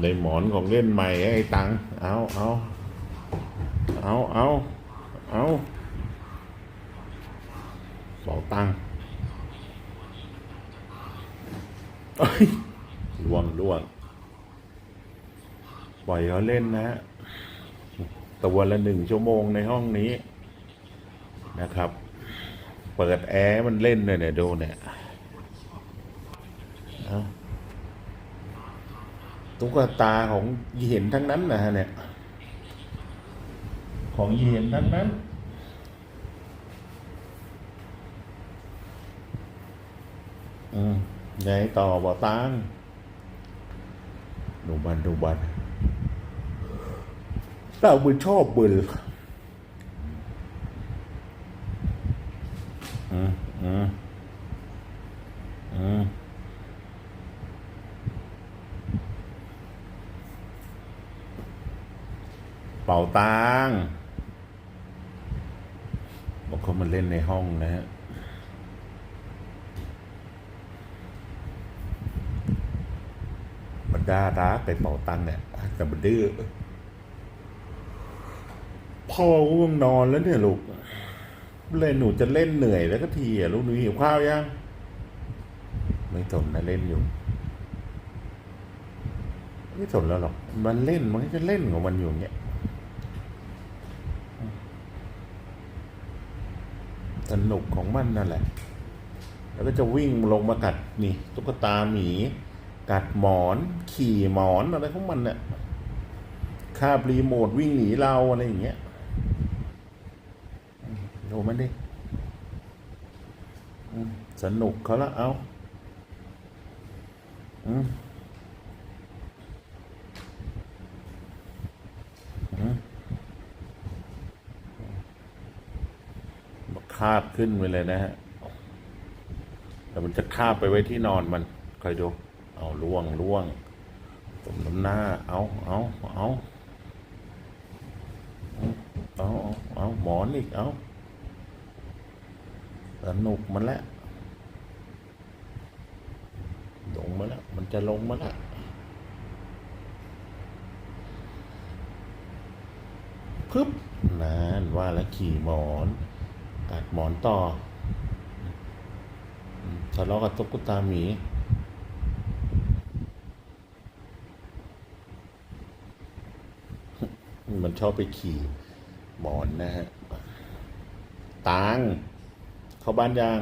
ในหมอนของเล่นใหม่ไอ้ตัง เอาเอาเอาเอาเอาสองตังเอ้ยล่วงล่วง ปล่อยเขาเล่นนะฮะตัวละหนึ่งชั่วโมงในห้องนี้นะครับ เปิดแอร์มันเล่นเลยเนี่ยดูเนี่ย ตุ๊กตาของยีเห็นทั้งนั้นนะฮะเนี่ย ของยีเห็นทั้งนั้น อืมไงต่อบ่ตังหนูบันหนูบันเราไม่ชอบบิลอืมอืมอืม เป่าตังบอกเขามาเล่นในห้องนะฮะมันด้ารักไปเป่าตังเนี่ยแต่มันดื้อพ่อง่วงนอนแล้วเนี่ยลูกเล่นหนูจะเล่นเหนื่อยแล้วก็ทีอะลูกหนูหิวข้าวยัง ไม่สนนะเล่นอยู่ ไม่สนแล้วหรอก มันเล่นมันก็จะเล่นของมันอยู่เงี้ย สนุกของมันนั่นแหละ แล้วก็จะวิ่งลงมากัดนี่ตุ๊กตาหมี กัดหมอน ขี่หมอนอะไรของมันเนี่ยคาบรีโมทวิ่งหนีเราอะไรอย่างเงี้ยอืมโดมันดิสนุกเขาละเอา อืมอืม คาบขึ้นไปเลยนะฮะแต่มันจะคาบไปไว้ที่นอนมันคอยดู เอาล่วงล่วงสมน้ำหน้า เอาเอาเอาเอาเอาเอาหมอนอีกเอาสนุกมันแล้วลงมาแล้ว มันจะลงมาแล้วพึบนานว่าแล้วขี่หมอน หมอนต่อทะเลาะกับตุ๊กตาหมีมันชอบไปขี่หมอนนะฮะ ตาง เข้าบ้านยาง